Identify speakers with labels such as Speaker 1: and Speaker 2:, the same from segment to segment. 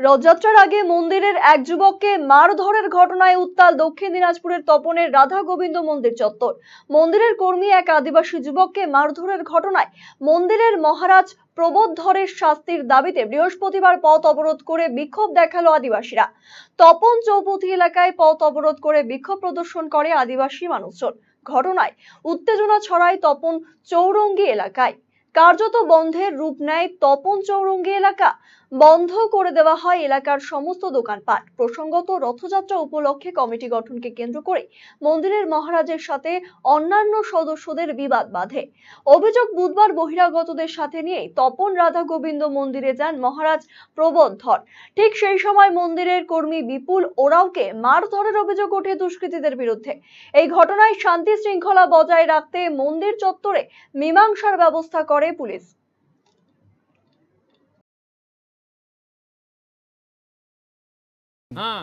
Speaker 1: রথযাত্রার আগে মন্দিরের এক যুবককে মারধরের ঘটনায় উত্তাল দক্ষিণ দিনাজপুরের তপনের রাধা গোবিন্দ মন্দির চত্বর। মন্দিরের কর্মী এক আদিবাসী যুবককে মারধরের ঘটনায় মন্দিরের মহারাজ প্রবোধধরের শাস্তির দাবিতে বৃহস্পতিবার পথ অবরোধ করে বিক্ষোভ দেখাল আদিবাসীরা। তপন চৌপথি এলাকায় পথ অবরোধ করে বিক্ষোভ প্রদর্শন করে আদিবাসী মানুষজন। ঘটনায় উত্তেজনা ছড়ায় তপন চৌরঙ্গি এলাকায়। কার্যত বন্ধের রূপ নেয় তপন চৌরঙ্গি এলাকা। বন্ধ করে দেওয়া হয় এলাকার সমস্ত দোকানপাট। প্রসঙ্গত রথযাত্রা উপলক্ষে কমিটি গঠনকে কেন্দ্র করে মন্দিরের মহারাজের সাথে অন্যান্য সদস্যদের বিবাদ বাধে। অভিযোগ বুধবার বহিরাগতদের সাথে নিয়ে তপন রাধা গোবিন্দ মন্দিরে যান মহারাজ প্রবোধধর ঠিক সেই সময় মন্দিরের কর্মী বিপুল ওরাওকে মারধরের অভিযোগ ওঠে দুষ্কৃতীদের বিরুদ্ধে। এই ঘটনায় শান্তি শৃঙ্খলা বজায় রাখতে মন্দির চত্বরে মীমাংসার ব্যবস্থা করে পুলিশ।
Speaker 2: হ্যাঁ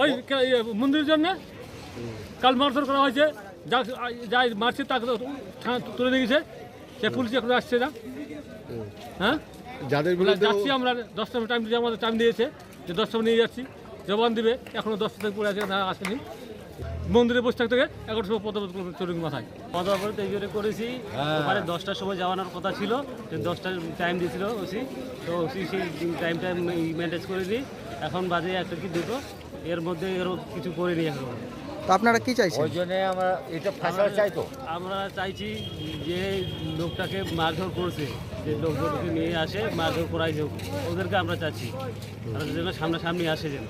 Speaker 2: ওই ইয়ে, মন্দিরের জন্য? কাল মারধর করা হয়েছে। যা যাই মারছে তাকে তুলে নিয়ে গেছে সে পুলিশ এখন আসছে না। হ্যাঁ?
Speaker 3: যাদের
Speaker 2: যাচ্ছি আমরা দশটা টাইম দিয়ে আমাদের টাইম দিয়েছে। যে দশটা নিয়ে যাচ্ছি। জবান দিবে। এখনও দশটা থেকে পড়ে আছে না আসেনি। মন্দিরে বসে থাকতে থেকে এগারোটার সময় পদ চরুক মাথায়।
Speaker 4: পদাবরত এই জন্য করেছি। ওখানে দশটার সময় যাওয়ানোর কথা ছিল দশটার টাইম দিয়েছিল ওসি। তো ওসি সেই টাইম টাইম ম্যানেজ করে দিই। এখন বাজে একটা কি দুটো। এর মধ্যে এরও কিছু করে করিনি এখন।
Speaker 5: তো আপনারা কি চাইছেন?
Speaker 6: ওই জন্য আমরা এটা ফাঁসা চাই তো।
Speaker 4: আমরা চাইছি যে লোকটাকে মারধর করছে যে লোকজনকে নিয়ে আসে মারধর করাই হোক। ওদেরকে আমরা চাচ্ছি। তারা যেন সামনাসামনি আসে যেন।